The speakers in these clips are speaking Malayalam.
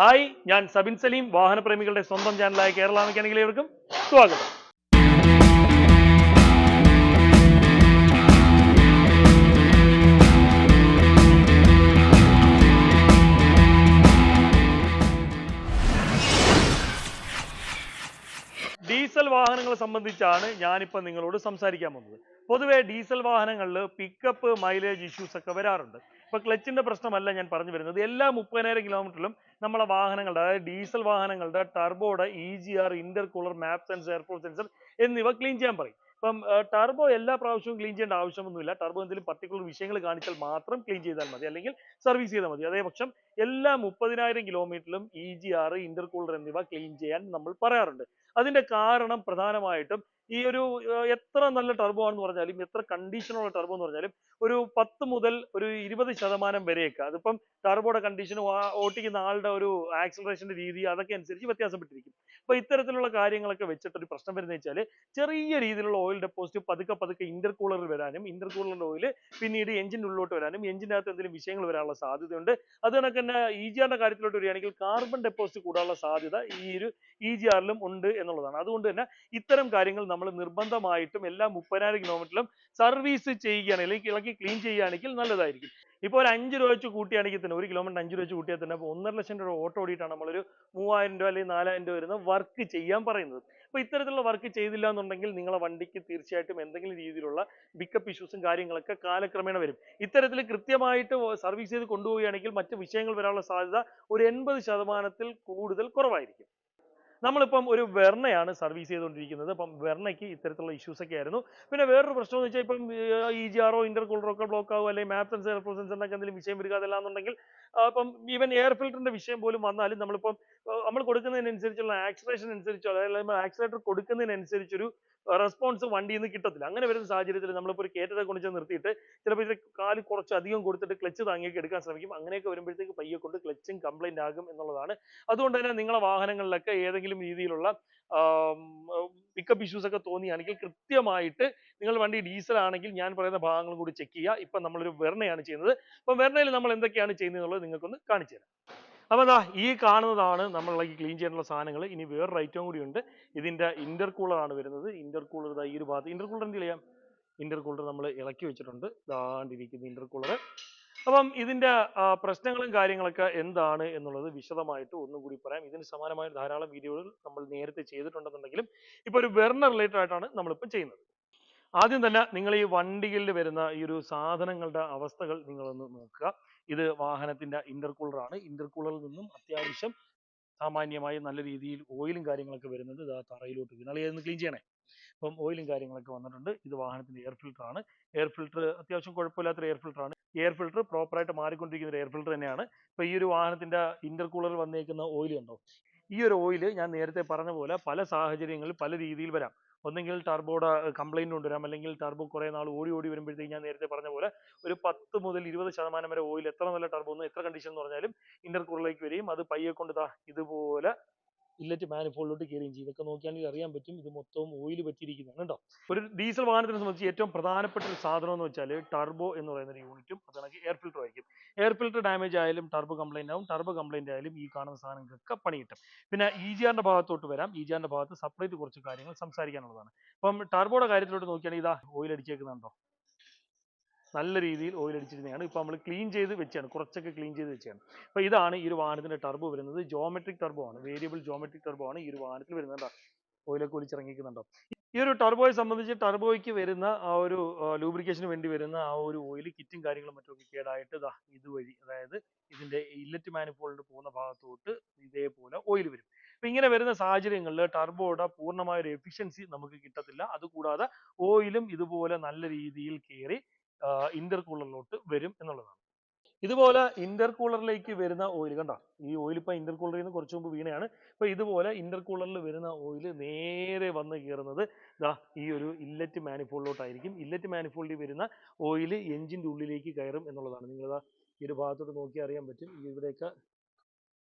ഹായ് ഞാൻ സബിൻ സലീം വാഹനപ്രേമികളുടെ സ്വന്തം ചാനലായ കേരള മെക്കാനിക്കലേവർക്കും സ്വാഗതം. വാഹനങ്ങളെ സംബന്ധിച്ചാണ് ഞാനിപ്പോൾ നിങ്ങളോട് സംസാരിക്കാൻ പോകുന്നത്. പൊതുവെ ഡീസൽ വാഹനങ്ങളിൽ പിക്കപ്പ് മൈലേജ് ഇഷ്യൂസ് ഒക്കെ വരാറുണ്ട്. ഇപ്പൊ ക്ലച്ചിന്റെ പ്രശ്നമല്ല ഞാൻ പറഞ്ഞു വരുന്നത്. എല്ലാ മുപ്പതിനായിരം കിലോമീറ്ററിലും നമ്മളെ വാഹനങ്ങളുടെ അതായത് ഡീസൽ വാഹനങ്ങളുടെ ടർബോയുടെ E G R intercooler map sensor airflow sensor എന്നിവ ക്ലീൻ ചെയ്യാൻ പറയും. ഇപ്പം ടർബോ എല്ലാ പ്രാവശ്യവും ക്ലീൻ ചെയ്യേണ്ട ആവശ്യമൊന്നുമില്ല. ടർബോ എന്തെങ്കിലും പർട്ടിക്കുലർ വിഷയങ്ങൾ കാണിച്ചാൽ മാത്രം ക്ലീൻ ചെയ്താൽ മതി. അല്ലെങ്കിൽ സർവീസ് ചെയ്താൽ മതി. അതേപക്ഷം എല്ലാ മുപ്പതിനായിരം കിലോമീറ്ററിലും ഇ ജി ആർ ഇന്റർകൂളർ എന്നിവ ക്ലീൻ ചെയ്യാൻ നമ്മൾ പറയാറുണ്ട്. അതിന്റെ കാരണം പ്രധാനമായിട്ടും ഈ ഒരു എത്ര നല്ല ടർബോ ആണെന്ന് പറഞ്ഞാലും എത്ര കണ്ടീഷനുള്ള ടർബോ എന്ന് പറഞ്ഞാലും ഒരു പത്ത് മുതൽ ഒരു ഇരുപത് ശതമാനം വരെയൊക്കെ. അതിപ്പം ടർബോയുടെ കണ്ടീഷൻ ഓട്ടിക്കുന്ന ആളുടെ ഒരു ആക്സിലറേഷന്റെ രീതി അതൊക്കെ അനുസരിച്ച് വ്യത്യാസപ്പെട്ടിരിക്കും. അപ്പൊ ഇത്തരത്തിലുള്ള കാര്യങ്ങളൊക്കെ വെച്ചിട്ട് ഒരു പ്രശ്നം വരുന്നത് വെച്ചാൽ ചെറിയ രീതിയിലുള്ള ഓയിൽ ഡെപ്പോസിറ്റ് പതുക്കെ പതുക്കെ ഇന്റർ കൂളറിൽ വരാനും ഇന്റർ കൂളറിന്റെ ഓയിൽ പിന്നീട് എഞ്ചിന്റെ ഉള്ളിലോട്ട് വരാനും എഞ്ചിന്റെ അകത്ത് എന്തെങ്കിലും വിഷയങ്ങൾ വരാനുള്ള സാധ്യതയുണ്ട്. അത് കണക്ക് തന്നെ ഇ ജി ആറിന്റെ കാര്യത്തിലോട്ട് വരികയാണെങ്കിൽ കാർബൺ ഡെപ്പോസിറ്റ് കൂടാനുള്ള സാധ്യത ഈ ഒരു ഇ ജി ആറിലും ഉണ്ട് എന്നുള്ളതാണ്. അതുകൊണ്ട് തന്നെ ഇത്തരം കാര്യങ്ങൾ നമ്മൾ നിർബന്ധമായിട്ടും എല്ലാ മുപ്പതിനായിരം കിലോമീറ്ററിലും സർവീസ് ചെയ്യുകയാണ് അല്ലെങ്കിൽ ഇളക്കി ക്ലീൻ ചെയ്യുകയാണെങ്കിൽ നല്ലതായിരിക്കും. ഇപ്പോൾ ഒരു അഞ്ച് രൂപ വെച്ച് കൂട്ടിയാണെങ്കിൽ തന്നെ ഒരു കിലോമീറ്റർ അഞ്ച് രൂപ വെച്ച് കൂട്ടിയാൽ തന്നെ അപ്പോൾ ഒന്നര ലക്ഷം രൂപ ഓട്ടോ ഓടിയിട്ടാണ് നമ്മളൊരു മൂവായിരം രൂപ അല്ലെങ്കിൽ നാലായിരം രൂപ വരുന്ന വർക്ക് ചെയ്യാൻ പറയുന്നത്. അപ്പോൾ ഇത്തരത്തിലുള്ള വർക്ക് ചെയ്തില്ല എന്നുണ്ടെങ്കിൽ നിങ്ങളെ വണ്ടിക്ക് തീർച്ചയായിട്ടും എന്തെങ്കിലും രീതിയിലുള്ള പിക്കപ്പ് ഇഷ്യൂസും കാര്യങ്ങളൊക്കെ കാലക്രമേണ വരും. ഇത്തരത്തിൽ കൃത്യമായിട്ട് സർവീസ് ചെയ്ത് കൊണ്ടുപോവുകയാണെങ്കിൽ മറ്റ് വിഷയങ്ങൾ വരാനുള്ള സാധ്യത ഒരു എൺപത് ശതമാനത്തിൽ കൂടുതൽ കുറവായിരിക്കും. നമ്മളിപ്പം ഒരു വെർണയാണ് സർവീസ് ചെയ്തുകൊണ്ടിരിക്കുന്നത്. അപ്പം വെർണയ്ക്ക് ഇത്തരത്തിലുള്ള ഇഷ്യൂസ് ഒക്കെ ആയിരുന്നു. പിന്നെ വേറൊരു പ്രശ്നം എന്ന് വെച്ചാൽ ഇപ്പം ഇ ജി ആറോ ഇന്റർ കൂളറോ ഒക്കെ ബ്ലോക്ക് ആവുക അല്ലെങ്കിൽ മാപ്പ് സെൻസർ എയർഫോൾ സെൻസറിനൊക്കെ എന്തെങ്കിലും വിഷയം വരിക അതല്ല എന്നുണ്ടെങ്കിൽ ആ, ഈവൻ എയർ ഫിൽറ്ററിന്റെ വിഷയം പോലും വന്നാലും നമ്മളിപ്പം നമ്മൾ കൊടുക്കുന്നതിനനുസരിച്ചുള്ള ആക്സിലേഷൻ അനുസരിച്ചോ അതായത് ആക്സിലേറ്റർ കൊടുക്കുന്നതിനനുസരിച്ചൊരു റെസ്പോൺസ് വണ്ടിയിൽ നിന്ന് കിട്ടത്തില്ല. അങ്ങനെ വരുന്ന സാഹചര്യത്തിൽ നമ്മളിപ്പോൾ ഒരു കയറ്റത്തെ കൊണ്ട് ചെന്ന് നിർത്തിയിട്ട് ചിലപ്പോൾ ഇതിൽ കാൽ കുറച്ച് അധികം കൊടുത്തിട്ട് ക്ലച്ച് താങ്ങിയൊക്കെ എടുക്കാൻ ശ്രമിക്കും. അങ്ങനെയൊക്കെ വരുമ്പോഴത്തേക്ക് പയ്യെ കൊണ്ട് ക്ലച്ചും കംപ്ലൈന്റ് ആകും എന്നുള്ളതാണ്. അതുകൊണ്ട് തന്നെ നിങ്ങളെ വാഹനങ്ങളിലൊക്കെ ഏതെങ്കിലും രീതിയിലുള്ള പിക്കപ്പ് ഇഷ്യൂസ് ഒക്കെ തോന്നിയാണെങ്കിൽ കൃത്യമായിട്ട് നിങ്ങൾ വണ്ടി ഡീസൽ ആണെങ്കിൽ ഞാൻ പറയുന്ന ഭാഗങ്ങളും കൂടി ചെക്ക് ചെയ്യുക. ഇപ്പം നമ്മളൊരു വെർണയാണ് ചെയ്യുന്നത്. അപ്പം വെർണയിൽ നമ്മൾ എന്തൊക്കെയാണ് ചെയ്യുന്നത് നിങ്ങൾക്കൊന്ന് കാണിച്ചു തരാം. അപ്പോൾ എന്താ ഈ കാണുന്നതാണ് നമ്മൾ ക്ലീൻ ചെയ്യാനുള്ള സാധനങ്ങൾ. ഇനി വേറൊരു ഐറ്റം കൂടി ഉണ്ട്. ഇതിന്റെ ഇന്റർ കൂളർ ആണ് വരുന്നത്. ഇന്റർ കൂളർ ഈ ഒരു ഭാഗത്ത്. ഇന്റർ കൂളർ എന്ത് ചെയ്യാം? ഇന്റർ കൂളർ നമ്മൾ ഇളക്കി വെച്ചിട്ടുണ്ട്. ദാണ്ടിരിക്കുന്ന ഇന്റർ കൂളർ അപ്പം ഇതിന്റെ ആ, പ്രശ്നങ്ങളും കാര്യങ്ങളൊക്കെ എന്താണ് എന്നുള്ളത് വിശദമായിട്ട് ഒന്നുകൂടി പറയാം. ഇതിന് സമാനമായ ധാരാളം വീഡിയോകൾ നമ്മൾ നേരത്തെ ചെയ്തിട്ടുണ്ടെന്നുണ്ടെങ്കിലും ഇപ്പൊ ഒരു വെർണർ റിലേറ്റഡ് ആയിട്ടാണ് നമ്മളിപ്പോൾ ചെയ്യുന്നത്. ആദ്യം തന്നെ നിങ്ങൾ ഈ വണ്ടികളിൽ വരുന്ന ഈ ഒരു സാധനങ്ങളുടെ അവസ്ഥകൾ നിങ്ങളൊന്ന് നോക്കുക. ഇത് വാഹനത്തിന്റെ ഇന്റർകൂളർ ആണ് ഇന്റർകൂളറിൽ നിന്നും അത്യാവശ്യം സാമാന്യമായി നല്ല രീതിയിൽ ഓയിലും കാര്യങ്ങളൊക്കെ വരുന്നുണ്ട്. ഇതാ തറയിലോട്ട് വീണാൽ ഇതൊന്ന് ക്ലീൻ ചെയ്യണേ. അപ്പം ഓയിലും കാര്യങ്ങളൊക്കെ വന്നിട്ടുണ്ട്. ഇത് വാഹനത്തിന്റെ എയർ ഫിൽറ്റർ ആണ്. എയർ ഫിൽറ്റർ അത്യാവശ്യം കുഴപ്പമില്ലാത്തൊരു എയർ ഫിൽറ്റർ ആണ്. എയർ ഫിൽറ്റർ പ്രോപ്പറായിട്ട് മാറിക്കൊണ്ടിരിക്കുന്ന ഒരു എയർ ഫിൽട്ടർ തന്നെയാണ്. ഇപ്പൊ ഈ ഒരു വാഹനത്തിന്റെ ഇന്റർകൂളറിൽ വന്നേക്കുന്ന ഓയിൽ ഉണ്ടോ ഈ ഒരു ഓയിൽ ഞാൻ നേരത്തെ പറഞ്ഞ പോലെ പല സാഹചര്യങ്ങളിൽ പല രീതിയിൽ വരാം. ഒന്നെങ്കിൽ ടർബോയുടെ കംപ്ലൈന്റ് കൊണ്ടുവരാം. അല്ലെങ്കിൽ ടർബോ കുറെ നാൾ ഓടി ഓടി വരുമ്പോഴത്തേക്ക് ഞാൻ നേരത്തെ പറഞ്ഞ പോലെ ഒരു പത്ത് മുതൽ ഇരുപത് ശതമാനം വരെ ഓയിൽ എത്ര നല്ല ടർബോ എന്ന് എത്ര കണ്ടീഷൻ എന്ന് പറഞ്ഞാലും ഇന്റർകൂളറിലേക്ക് വരികയും അത് പയ്യെ കൊണ്ട് ഇതാ ഇതുപോലെ ഇല്ലറ്റ് മാനിഫോളിലോട്ട് കയറുകയും ചെയ്യും ഇതൊക്കെ നോക്കിയാണെങ്കിൽ അറിയാൻ പറ്റും. ഇത് മൊത്തവും ഓയിൽ പറ്റിയിരിക്കുന്നതാണ് കേട്ടോ ഒരു ഡീസൽ വാഹനത്തിനെ സംബന്ധിച്ച് ഏറ്റവും പ്രധാനപ്പെട്ട ഒരു സാധനം എന്ന് വെച്ചാൽ ടർബോ എന്ന് പറയുന്ന ഒരു യൂണിറ്റും അതിനകത്ത് എയർ ഫിൽറ്റർ ആയിരിക്കും. എയർ ഫിൽറ്റർ ഡാമേജ് ആയാലും ടർബോ കംപ്ലൈന്റ് ആവും. ടർബോ കംപ്ലൈന്റ് ആയാലും ഈ കാണുന്ന സാധനങ്ങൾക്കൊക്കെ പണി കിട്ടും. പിന്നെ ഇ ജി ആറിന്റെ ഭാഗത്തോട്ട് വരാം. ഇ ജി ആറിന്റെ ഭാഗത്ത് സെപ്പറേറ്റ് കുറച്ച് കാര്യങ്ങൾ സംസാരിക്കാനുള്ളതാണ്. അപ്പം ടർബോയുടെ കാര്യത്തിലോട്ട് നോക്കിയാണെങ്കിൽ ഇതാ ഓയിൽ അടിച്ചേക്കുന്നുണ്ടോ? നല്ല രീതിയിൽ ഓയിൽ അടിച്ചിരുന്നതാണ്. ഇപ്പോൾ നമ്മൾ ക്ലീൻ ചെയ്ത് വെച്ചാണ് കുറച്ചൊക്കെ ക്ലീൻ ചെയ്ത് വെച്ചാണ് അപ്പോൾ ഇതാണ് ഈ ഒരു വാഹനത്തിന്റെ ടർബോ വരുന്നത്. ജോമെട്രിക് ടർബോ ആണ്. വേരിയബിൾ ജോമെട്രിക് ടർബോ ആണ് ഈ ഒരു വാഹനത്തിൽ വരുന്നത് ഓയിലൊക്കെ ഓയിലൊക്കെ ഒലിച്ചിറങ്ങിക്കുന്നുണ്ടോ ഈ ഒരു ടർബോയെ സംബന്ധിച്ച് ടർബോയ്ക്ക് വരുന്ന ആ ഒരു ലൂബ്രിക്കേഷന് വേണ്ടി വരുന്ന ആ ഒരു ഓയിൽ കിറ്റും കാര്യങ്ങളും മറ്റൊക്കെ കേടായിട്ട് ഇതാ ഇതുവഴി അതായത് ഇതിന്റെ ഇല്ലറ്റ് മാനിഫോൾഡ് പോകുന്ന ഭാഗത്തോട്ട് ഇതേപോലെ ഓയിൽ വരും. അപ്പൊ ഇങ്ങനെ വരുന്ന സാഹചര്യങ്ങളിൽ ടർബോയുടെ പൂർണമായ ഒരു എഫിഷ്യൻസി നമുക്ക് കിട്ടത്തില്ല. അതുകൂടാതെ ഓയിലും ഇതുപോലെ നല്ല രീതിയിൽ കയറി ഇന്റർകൂളറിലോട്ട് വരും എന്നുള്ളതാണ്. ഇതുപോലെ ഇന്റർകൂളറിലേക്ക് വരുന്ന ഓയിൽ കണ്ടോ? ഈ ഓയിൽ ഇപ്പൊ ഇന്റർകൂളറിൽ നിന്ന് കുറച്ച് മുമ്പ് വീണയാണ്. ഇപ്പൊ ഇതുപോലെ ഇന്റർകൂളറിൽ വരുന്ന ഓയിൽ നേരെ വന്ന് കയറുന്നത് ദാ ഈ ഒരു ഇല്ലറ്റ് മാനിഫോൾഡിലോട്ടായിരിക്കും ഇല്ലറ്റ് മാനിഫോൾഡിൽ വരുന്ന ഓയിൽ എഞ്ചിന്റെ ഉള്ളിലേക്ക് കയറും എന്നുള്ളതാണ്. നിങ്ങൾ ഈ ഒരു ഭാഗത്തോട്ട് നോക്കി അറിയാൻ പറ്റും. ഇവിടെയൊക്കെ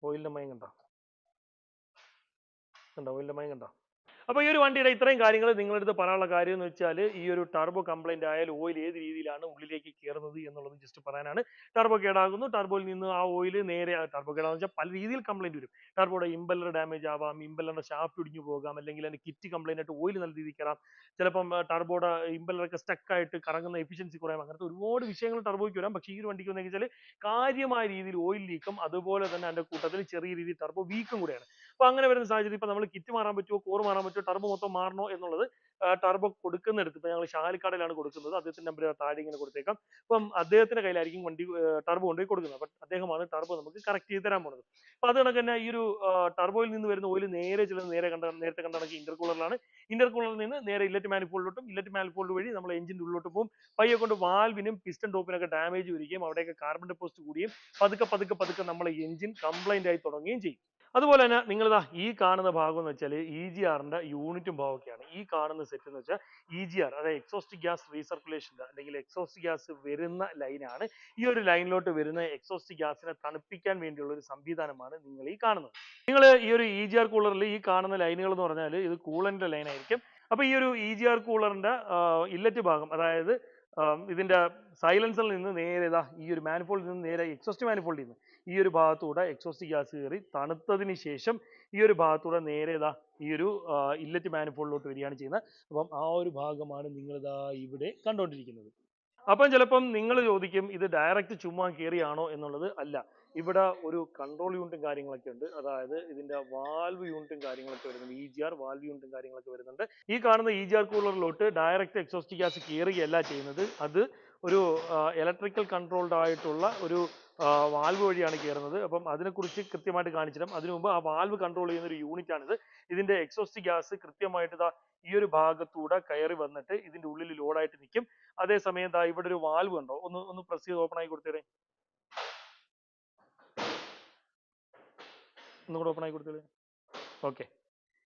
ഓയിലിന്റെ മയം കണ്ടോ? കണ്ടോ? ഓയിലിന്റെ മയം കണ്ടോ? അപ്പോൾ ഈ ഒരു വണ്ടിയുടെ ഇത്രയും കാര്യങ്ങൾ നിങ്ങളുടെ അടുത്ത് പറയാനുള്ള കാര്യം എന്ന് വെച്ചാൽ ഈ ഒരു ടർബോ കംപ്ലൈന്റ് ആയാൽ ഓയിൽ ഏത് രീതിയിലാണ് ഉള്ളിലേക്ക് കയറുന്നത് എന്നുള്ളത് ജസ്റ്റ് പറയാനാണ്. ടർബോ കേടാകുന്നു. ടർബോയിൽ നിന്ന് ആ ഓയിൽ നേരെ ടർബോ കേടാകുന്ന വെച്ചാൽ പല രീതിയിൽ കംപ്ലൈന്റ് വരും. ടർബോയുടെ ഇമ്പല്ലർ ഡാമേജ് ആവാം ഇമ്പല്ലറിന്റെ ഷാഫ്റ്റ് ഇടിഞ്ഞു പോകാം അല്ലെങ്കിൽ അതിന്റെ കിറ്റ് കംപ്ലൈന്റ് ആയിട്ട് ഓയിൽ നല്ല രീതിയിൽ കയറാം ചിലപ്പം ടർബോയുടെ ഇമ്പല്ലറൊക്കെ സ്റ്റക്കായിട്ട് കറങ്ങുന്ന എഫിഷ്യൻസി കുറയാം. അങ്ങനത്തെ ഒരുപാട് വിഷയങ്ങൾ ടർബോയ്ക്ക് വരാം. പക്ഷേ ഈ ഒരു വണ്ടിക്ക് വന്നു വെച്ചാൽ കാര്യമായ രീതിയിൽ ഓയിൽ ലീക്കും അതുപോലെ തന്നെ അതിന്റെ കൂട്ടത്തിൽ ചെറിയ രീതിയിൽ ടർബോ വീക്കും കൂടെയാണ്. അപ്പൊ അങ്ങനെ വരുന്ന സാഹചര്യം ഇപ്പൊ നമ്മൾ കിറ്റ് മാറാൻ പറ്റുമോ കോർ മാറാൻ പറ്റുമോ ടർബോ മൊത്തം മാറണോ എന്നുള്ളത് ടർബോ കൊടുക്കുന്നിടത്ത് ഇപ്പൊ ഞങ്ങൾ ഷാലിക്കാടിലാണ് കൊടുക്കുന്നത്. അദ്ദേഹത്തിന്റെ നമ്പർ താഴെ ഇങ്ങനെ കൊടുത്തേക്കാം. അപ്പം അദ്ദേഹത്തിന്റെ കയ്യിലായിരിക്കും വണ്ടി ടർബോ കൊണ്ടുപോയി കൊടുക്കുന്നത്. അപ്പൊ അദ്ദേഹമാണ് ടർബോ നമുക്ക് കറക്റ്റ് ചെയ്ത് തരാൻ പോകുന്നത് അപ്പൊ അത് കണക്ക് തന്നെ ഈ ഒരു ടർബോയിൽ നിന്ന് വരുന്ന ഓയിൽ നേരെ ചില നേരെ കണ്ട നേരത്തെ കണ്ട കണക്ക് ഇന്റർകൂളറിലാണ് ഇന്റർകൂളറിൽ നിന്ന് നേരെ ഇല്ലറ്റ് മാനിഫോൾഡിലോട്ടും ഇല്ലറ്റ് മാനിഫോൾഡ് വഴി നമ്മൾ എഞ്ചിന്റെ ഉള്ളിലോട്ട് പോകും. പയ്യെ കൊണ്ട് വാൽവിനും പിസ്റ്റൺ ടോപ്പിനൊക്കെ ഡാമേജ് വരികയും അവിടെയൊക്കെ കാർബൺ ഡെപ്പോസിറ്റ് കൂടിയും പതുക്കെ പതുക്കെ പതുക്കെ നമ്മളെ എഞ്ചിൻ കംപ്ലൈന്റ് ആയി തുടങ്ങുകയും ചെയ്യും. അതുപോലെ തന്നെ നിങ്ങൾ ഇതാ ഈ കാണുന്ന ഭാഗം എന്ന് വെച്ചാൽ ഇ ജി ആറിന്റെ യൂണിറ്റും ഭാഗമൊക്കെയാണ് ഈ കാണുന്ന സെറ്റ് എന്ന് വെച്ചാൽ ഇ ജി ആർ അതായത് എക്സോസ്റ്റ് ഗ്യാസ് റീസർക്കുലേഷന്റെ അല്ലെങ്കിൽ എക്സോസ്റ്റ് ഗ്യാസ് വരുന്ന ലൈനാണ് ഈ ഒരു ലൈനിലോട്ട് വരുന്ന എക്സോസ്റ്റ് ഗ്യാസിനെ തണുപ്പിക്കാൻ വേണ്ടിയുള്ള ഒരു സംവിധാനമാണ് നിങ്ങൾ ഈ കാണുന്നത്. നിങ്ങൾ ഈ ഒരു ഇ ജി ആർ കൂളറിൽ ഈ കാണുന്ന ലൈനുകൾ എന്ന് പറഞ്ഞാൽ ഇത് കൂളറിന്റെ ലൈനായിരിക്കും അപ്പൊ ഈ ഒരു ഇ ജി ആർ കൂളറിന്റെ ഇല്ലറ്റ് ഭാഗം അതായത് ഇതിന്റെ സൈലൻസറിൽ നിന്ന് നേരെ ഇതാ ഈ ഒരു മാനിഫോൾഡിൽ നിന്ന് നേരെ എക്സോസ്റ്റ് മാനിഫോൾഡിൽ നിന്ന് ഈ ഒരു ഭാഗത്തൂടെ എക്സോസ്റ്റ് ഗ്യാസ് കയറി തണുത്തതിന് ശേഷം ഈ ഒരു ഭാഗത്തൂടെ നേരെ ഇതാ ഈ ഒരു ഇല്ലറ്റ് മാനിഫോളിലോട്ട് വരികയാണ് ചെയ്യുന്നത്. അപ്പം ആ ഒരു ഭാഗമാണ് നിങ്ങൾ ഇതാ ഇവിടെ കണ്ടുകൊണ്ടിരിക്കുന്നത് അപ്പം ചിലപ്പം നിങ്ങൾ ചോദിക്കും ഇത് ഡയറക്റ്റ് ചുമ്മാ കയറിയാണോ എന്നുള്ളത് അല്ല. ഇവിടെ ഒരു കൺട്രോൾ യൂണിറ്റും കാര്യങ്ങളൊക്കെ ഉണ്ട്. അതായത് ഇതിന്റെ വാൽവ് യൂണിറ്റും കാര്യങ്ങളൊക്കെ വരുന്നുണ്ട്. ഇ ജി ആർ വാൽവ് യൂണിറ്റും കാര്യങ്ങളൊക്കെ വരുന്നുണ്ട്. ഈ കാണുന്ന ഇ ജി ആർ കൂളറിലോട്ട് ഡയറക്റ്റ് എക്സോസ്റ്റ് ഗ്യാസ് കയറുകയല്ല ചെയ്യുന്നത്. അത് ഒരു ഇലക്ട്രിക്കൽ കൺട്രോൾഡ് ആയിട്ടുള്ള ഒരു വാൽവ് വഴിയാണ് കയറുന്നത് അപ്പം അതിനെക്കുറിച്ച് കൃത്യമായിട്ട് കാണിച്ചിടാം. അതിനു മുമ്പ് ആ വാൽവ് കൺട്രോൾ ചെയ്യുന്ന ഒരു യൂണിറ്റ് ആണിത്. ഇതിന്റെ എക്സോസ്റ്റ് ഗ്യാസ് കൃത്യമായിട്ട് ദാ ഈ ഒരു ഭാഗത്തൂടെ കയറി വന്നിട്ട് ഇതിന്റെ ഉള്ളിൽ ലോഡായിട്ട് നിൽക്കും അതേസമയം ദാ ഇവിടെ ഒരു വാൽവ് ഉണ്ടോ? ഒന്ന് ഒന്ന് പ്രസ് ചെയ്ത് ഓപ്പൺ ആയി കൊടുത്തേരെ. ഒന്നുകൂടെ ഓപ്പൺ ആയി കൊടുത്തേരെ. ഓക്കെ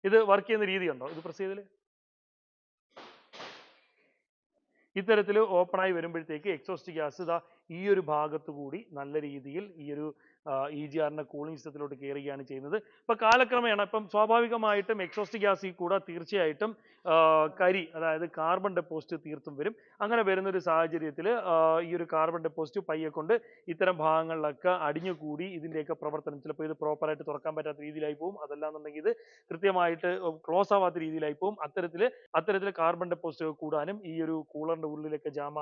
ഇത് വർക്ക് ചെയ്യുന്ന രീതി ഉണ്ടോ ഇത് പ്രസ് ചെയ്തതിൽ ഇത്തരത്തിൽ ഓപ്പൺ ആയി വരുമ്പോഴത്തേക്ക് എക്സോസ്റ്റ് ഗ്യാസ് ഇതാ ഈ ഒരു ഭാഗത്തു കൂടി നല്ല രീതിയിൽ ഈ ഒരു ഇ ജി ആറിന്റെ കൂളിംഗ് സിസ്റ്റത്തിലോട്ട് കയറുകയാണ് ചെയ്യുന്നത്. ഇപ്പൊ കാലക്രമേണ ഇപ്പം സ്വാഭാവികമായിട്ടും എക്സോസ്റ്റ് ഗ്യാസിൽ കൂടെ തീർച്ചയായിട്ടും കരി അതായത് കാർബൺ ഡെപ്പോസിറ്റ് തീർത്തും വരും. അങ്ങനെ വരുന്ന ഒരു സാഹചര്യത്തിൽ ഈ ഒരു കാർബൺ ഡെപ്പോസിറ്റ് പയ്യെ കൊണ്ട് ഇത്തരം ഭാഗങ്ങളിലൊക്കെ അടിഞ്ഞുകൂടി ഇതിന്റെയൊക്കെ പ്രവർത്തനം ചിലപ്പോൾ ഇത് പ്രോപ്പറായിട്ട് തുറക്കാൻ പറ്റാത്ത രീതിയിലായി പോകും അതല്ലാന്നുണ്ടെങ്കിൽ ഇത് കൃത്യമായിട്ട് ക്ലോസ് ആവാത്ത രീതിയിലായി പോകും അത്തരത്തിൽ അത്തരത്തിൽ കാർബൺ ഡെപ്പോസിറ്റ് കൂടാനും ഈ ഒരു കൂളറിന്റെ ഉള്ളിലൊക്കെ ജാം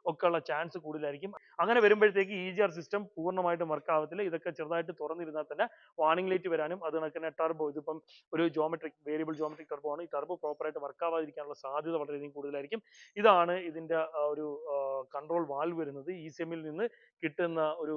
ആകാനും ഒക്കെ ഉള്ള ചാൻസ് കൂടുതലായിരിക്കും. അങ്ങനെ വരുമ്പോഴത്തേക്ക് ഇ ജി ആർ സിസ്റ്റം പൂർണമായിട്ടും വർക്ക് ആവത്തില്ല. ഇതൊക്കെ ചെറുതായിട്ട് തുറന്നിരുന്നാൽ തന്നെ വാർണിംഗ് ലൈറ്റ് വരാനും അത് കണക്കിന് ടർബോ ഇതിപ്പം ഒരു ജോമെട്രിക് വേരിയബിൾ ജോമെട്രിക് ടർബോ ആണ്. ഈ ടർബോ പ്രോപ്പറായിട്ട് വർക്ക് ആവാതിരിക്കാനുള്ള സാധ്യത വളരെയധികം കൂടുതലായിരിക്കും. ഇതാണ് ഇതിന്റെ ഒരു കൺട്രോൾ വാൽവ് വരുന്നത്. ഇ സി എമ്മിൽ നിന്ന് കിട്ടുന്ന ഒരു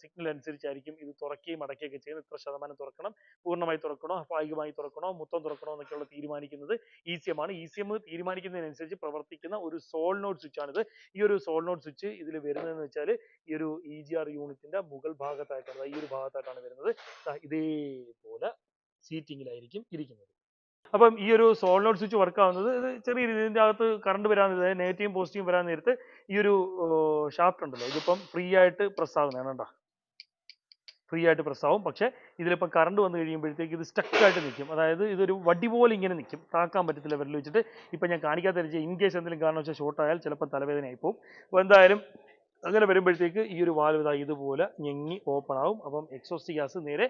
സിഗ്നൽ അനുസരിച്ചായിരിക്കും ഇത് തുറക്കുകയും അടയ്ക്കുകയൊക്കെ ചെയ്യുന്നത്. ഇത്ര ശതമാനം തുറക്കണം പൂർണമായി തുറക്കണോ ഭാഗികമായി തുറക്കണോ മൊത്തം തുറക്കണോ എന്നൊക്കെയുള്ള തീരുമാനിക്കുന്നത് ഇ സി എം ആണ്. ഇ സി എം തീരുമാനിക്കുന്നതിനനുസരിച്ച് പ്രവർത്തിക്കുന്ന ഒരു സോൾനോഡ് സ്വിച്ച് ആണിത്. ഈ ഒരു സോൾനോഡ് സ്വിച്ച് ഇതിൽ വരുന്നതെന്ന് വെച്ചാൽ ഈ ഒരു ഇ ജി ആർ യൂണിറ്റിന്റെ മുകൾ ഭാഗത്തായിട്ടാണ് ഈ ഒരു ഭാഗത്തായിട്ടാണ് വരുന്നത്. ഇതേപോലെ സീറ്റിങ്ങിലായിരിക്കും ഇരിക്കുന്നത്. അപ്പം ഈ ഒരു സോൾനോഡ് സ്വിച്ച് വർക്ക് ആവുന്നത് ഇത് ചെറിയ ഇതിന്റെ അകത്ത് കറണ്ട് വരാൻ നെഗറ്റീവും പോസിറ്റീവും വരാൻ നേരത്ത് ഈ ഒരു ഷാഫ്റ്റ് ഉണ്ടല്ലോ ഇതിപ്പം ഫ്രീ ആയിട്ട് പ്രസ് ആവുന്നതാണ് കേട്ടോ. ഫ്രീ ആയിട്ട് പ്രസ് ആവും പക്ഷേ ഇതിലിപ്പോൾ കറണ്ട് വന്നു കഴിയുമ്പോഴത്തേക്ക് ഇത് സ്റ്റക്കായിട്ട് നിൽക്കും. അതായത് ഇതൊരു വടി പോലെ ഇങ്ങനെ നിൽക്കും. താക്കാൻ പറ്റത്തില്ല വിരൽ വെച്ചിട്ട്. ഇപ്പം ഞാൻ കാണിക്കാത്ത വെച്ചാൽ ഇൻ കേസ് എന്തെങ്കിലും കാരണം വെച്ചാൽ ഷോർട്ടായാൽ ചിലപ്പോൾ തലവേദനയായി പോകും അപ്പോൾ എന്തായാലും അങ്ങനെ വരുമ്പോഴത്തേക്ക് ഈ ഒരു വാൽവ് ഇതാ ഇതുപോലെ ഞെങ്ങി ഓപ്പൺ ആവും. അപ്പം എക്സോസ്റ്റ് ഗ്യാസ് നേരെ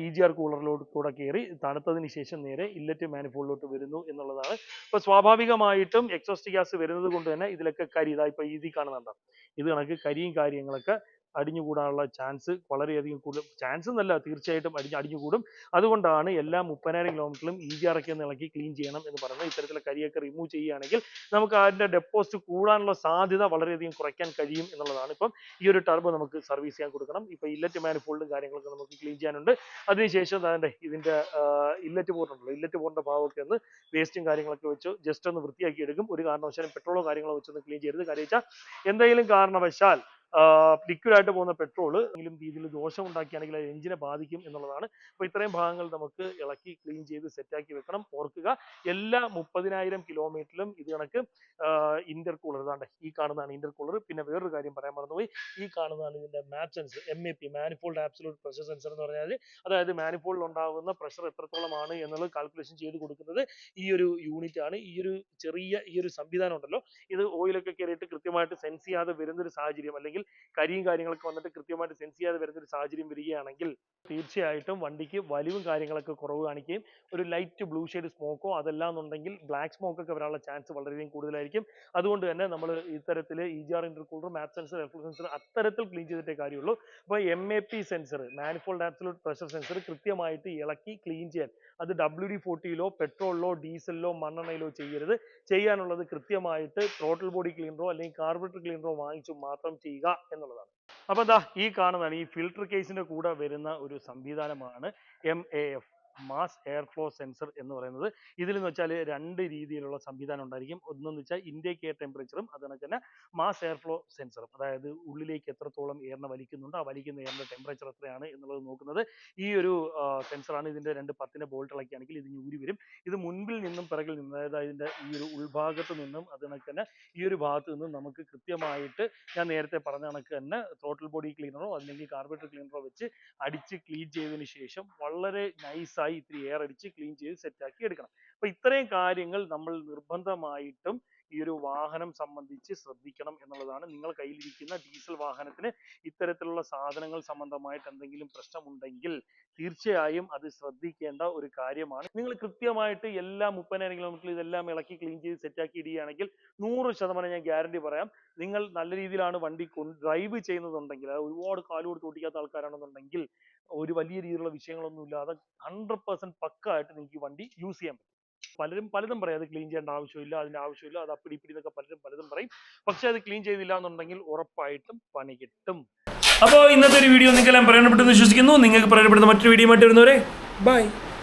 ഇ ജി ആർ കൂളറിലോട്ട് കൂടെ കയറി തണുത്തതിന് ശേഷം നേരെ ഇല്ലറ്റ് മാനിഫോളിലോട്ട് വരുന്നു എന്നുള്ളതാണ്. അപ്പോൾ സ്വാഭാവികമായിട്ടും എക്സോസ്റ്റ് ഗ്യാസ് വരുന്നത് കൊണ്ട് തന്നെ ഇതിലൊക്കെ കരി. ഇതാ ഇപ്പോൾ ഈ കാണുന്നുണ്ടാവും ഇത് കണക്ക് കരിയും കാര്യങ്ങളൊക്കെ അടിഞ്ഞുകൂടാനുള്ള ചാൻസ് വളരെയധികം കൂടുതൽ ചാൻസ് എന്നല്ല തീർച്ചയായിട്ടും അടിഞ്ഞ് അടിഞ്ഞുകൂടും. അതുകൊണ്ടാണ് എല്ലാ മുപ്പതിനായിരം കിലോമീറ്ററിലും ഇ ജി ഒന്ന് ഇളക്കി ക്ലീൻ ചെയ്യണം എന്ന് പറയുന്നത്. ഇത്തരത്തിലുള്ള കരിയൊക്കെ റിമൂവ് ചെയ്യുകയാണെങ്കിൽ നമുക്ക് അതിന്റെ ഡെപ്പോസിറ്റ് കൂടാനുള്ള സാധ്യത വളരെയധികം കുറയ്ക്കാൻ കഴിയും എന്നുള്ളതാണ്. ഇപ്പം ഈ ഒരു ടർബ് നമുക്ക് സർവീസ് ചെയ്യാൻ കൊടുക്കണം. ഇപ്പൊ ഇല്ലറ്റ് മാനിഫോൾഡും കാര്യങ്ങളൊക്കെ നമുക്ക് ക്ലീൻ ചെയ്യാനുണ്ട്. അതിനുശേഷം അതിന്റെ ഇതിന്റെ ഇല്ലറ്റ് പോർട്ടുണ്ടല്ലോ ഇല്ലറ്റ് പോറിന്റെ ഭാഗമൊക്കെ ഒന്ന് വേസ്റ്റും കാര്യങ്ങളൊക്കെ വെച്ച് ജസ്റ്റ് ഒന്ന് വൃത്തിയാക്കി എടുക്കും. ഒരു കാരണവശാലും പെട്രോളോ കാര്യങ്ങളോ വെച്ചൊന്ന് ക്ലീൻ ചെയ്യരുത്. കാര്യം വെച്ചാൽ എന്തെങ്കിലും കാരണവശാൽ ലിക്വിഡ് ആയിട്ട് പോകുന്ന പെട്രോൾ എങ്കിലും രീതിയിൽ ദോഷം ഉണ്ടാക്കിയാണെങ്കിൽ അത് എഞ്ചിനെ ബാധിക്കും എന്നുള്ളതാണ്. അപ്പോൾ ഇത്രയും ഭാഗങ്ങൾ നമുക്ക് ഇളക്കി ക്ലീൻ ചെയ്ത് സെറ്റാക്കി വെക്കണം. ഓർക്കുക എല്ലാ മുപ്പതിനായിരം കിലോമീറ്ററിലും ഇത് കണക്ക് ഇന്റർ കൂളർ ഇതാണ്ട് ഈ കാണുന്നതാണ് ഇന്റർ കൂളർ പിന്നെ വേറൊരു കാര്യം പറയാൻ മറന്നുപോയി. ഈ കാണുന്നതാണ് ഇതിന്റെ MAP sensor M A P manifold absolute pressure sensor എന്ന് പറഞ്ഞാൽ അതായത് മാനിഫോൾഡിൽ ഉണ്ടാകുന്ന പ്രഷർ എത്രത്തോളമാണ് എന്നുള്ളത് കാൽക്കുലേഷൻ ചെയ്ത് കൊടുക്കുന്നത് ഈ ഒരു യൂണിറ്റ് ആണ്. ഈ ഒരു ചെറിയ ഈ ഒരു സംവിധാനം ഉണ്ടല്ലോ. ഇത് ഓയിലൊക്കെ കയറിയിട്ട് കൃത്യമായിട്ട് സെൻസ് ചെയ്യാതെ വരുന്നൊരു സാഹചര്യം അല്ലെങ്കിൽ കരിയും കാര്യങ്ങളൊക്കെ വന്നിട്ട് കൃത്യമായിട്ട് സെൻസ് ചെയ്യാതെ വരുന്ന ഒരു സാഹചര്യം വരികയാണെങ്കിൽ തീർച്ചയായിട്ടും വണ്ടിക്ക് വലിവും കാര്യങ്ങളൊക്കെ കുറവ് കാണിക്കുകയും ഒരു ലൈറ്റ് ബ്ലൂ ഷെയ്ഡ് സ്മോക്കോ അതല്ല എന്നുണ്ടെങ്കിൽ ബ്ലാക്ക് സ്മോക്ക് ഒക്കെ വരാനുള്ള ചാൻസ് വളരെയധികം കൂടുതലായിരിക്കും. അതുകൊണ്ട് തന്നെ നമ്മൾ ഇത്തരത്തിൽ E G R intercooler MAP sensor F sensor അത്തരത്തിൽ ക്ലീൻ ചെയ്തിട്ടേ കാര്യമുള്ളൂ. അപ്പോൾ M A P sensor manifold absolute pressure sensor കൃത്യമായിട്ട് ഇളക്കി ക്ലീൻ ചെയ്യാൻ. അത് ഡബ്ല്യു ഡി ഫോർട്ടിയിലോ പെട്രോളിലോ ഡീസലിലോ മണ്ണെണ്ണയിലോ ചെയ്യരുത്. ചെയ്യാനുള്ളത് കൃത്യമായിട്ട് ടോട്ടൽ ബോഡി ക്ലീനറോ അല്ലെങ്കിൽ കാർബറേറ്റർ ക്ലീനറോ വാങ്ങിച്ചു മാത്രം ചെയ്യുക എന്നുള്ളതാണ്. അപ്പൊ എന്താ ഈ കാണുന്നതാണ് ഈ ഫിൽട്ടർ കേസിന്റെ കൂടെ വരുന്ന ഒരു സംവിധാനമാണ് M A F mass air flow sensor എന്ന് പറയുന്നത്. ഇതിൽ എന്ന് വെച്ചാൽ രണ്ട് രീതിയിലുള്ള സംവിധാനം ഉണ്ടായിരിക്കും. ഒന്നെന്ന് വെച്ചാൽ ഇൻടേക്ക് എയർ ടെമ്പറേച്ചറും അതുപോലെ തന്നെ മാസ് എയർ ഫ്ലോ സെൻസറും അതായത് ഉള്ളിലേക്ക് എത്രത്തോളം എയറിനെ വലിക്കുന്നുണ്ട് ആ വലിക്കുന്ന എയറിന്റെ ടെമ്പറേച്ചർ എത്രയാണ് എന്നുള്ളത് നോക്കുന്നത്. ഈ ഒരു സെൻസറാണ് ഇതിന്റെ രണ്ട് പത്തിന് ബോൾട്ട് ഇളക്കിയാണെങ്കിൽ ഇത് ഊരി വരും. ഇത് മുൻപിൽ നിന്നും പിറകിൽ നിന്നും അതായത് ഇതിന്റെ ഈ ഒരു ഉൾഭാഗത്ത് നിന്നും അതുപോലെ തന്നെ ഈ ഒരു ഭാഗത്ത് നിന്നും നമുക്ക് കൃത്യമായിട്ട് ഞാൻ നേരത്തെ പറഞ്ഞ കണക്ക് തന്നെ ടോട്ടൽ ബോഡി ക്ലീനറോ അല്ലെങ്കിൽ കാർബറേറ്റർ ക്ലീനറോ വെച്ച് അടിച്ച് ക്ലീൻ ചെയ്തതിന് ശേഷം വളരെ നൈസായി ഇത്തിരി എയർ അടിച്ച് ക്ലീൻ ചെയ്ത് സെറ്റാക്കി എടുക്കണം. അപ്പൊ ഇത്രയും കാര്യങ്ങൾ നമ്മൾ നിർബന്ധമായിട്ടും ഈ ഒരു വാഹനം സംബന്ധിച്ച് ശ്രദ്ധിക്കണം എന്നുള്ളതാണ് നിങ്ങൾ കയ്യിലിരിക്കുന്ന ഡീസൽ വാഹനത്തിന് ഇത്തരത്തിലുള്ള സാധനങ്ങൾ സംബന്ധമായിട്ട് എന്തെങ്കിലും പ്രശ്നമുണ്ടെങ്കിൽ തീർച്ചയായും അത് ശ്രദ്ധിക്കേണ്ട ഒരു കാര്യമാണ്. നിങ്ങൾ കൃത്യമായിട്ട് എല്ലാ മുപ്പതിനായിരം കിലോമീറ്ററിൽ ഇതെല്ലാം ഇളക്കി ക്ലീൻ ചെയ്ത് സെറ്റാക്കി ഇടുകയാണെങ്കിൽ നൂറ് ശതമാനം ഞാൻ ഗ്യാരണ്ടി പറയാം. നിങ്ങൾ നല്ല രീതിയിലാണ് വണ്ടി ഡ്രൈവ് ചെയ്യുന്നതുണ്ടെങ്കിൽ ഒരുപാട് കാലു കൊടുത്ത് ഓടിക്കാത്ത ആൾക്കാരാണെന്നുണ്ടെങ്കിൽ ഒരു വലിയ രീതിയിലുള്ള വിഷയങ്ങളൊന്നും ഇല്ലാതെ ഹൺഡ്രഡ് പെർസെന്റ് പക്കായിട്ട് നിങ്ങൾക്ക് ഈ വണ്ടി യൂസ് ചെയ്യാൻ പറ്റും. പലരും പലതും പറയും അത് ക്ലീൻ ചെയ്യേണ്ട ആവശ്യമില്ല അതിന്റെ ആവശ്യമില്ല അത് അപ്പിടി ഇപ്പിടി എന്നൊക്കെ പലരും പലതും പറയും. പക്ഷെ അത് ക്ലീൻ ചെയ്തില്ല എന്നുണ്ടെങ്കിൽ ഉറപ്പായിട്ടും പണി കിട്ടും. അപ്പോൾ ഇന്നത്തെ ഒരു വീഡിയോ നിങ്ങൾക്കെല്ലാം പ്രയോജനപ്പെട്ടെന്ന് വിശ്വസിക്കുന്നു. നിങ്ങൾക്ക് പ്രയോജനപ്പെടുന്ന മറ്റൊരു വീഡിയോ ആയിട്ട് വരുന്നവരെ ബൈ.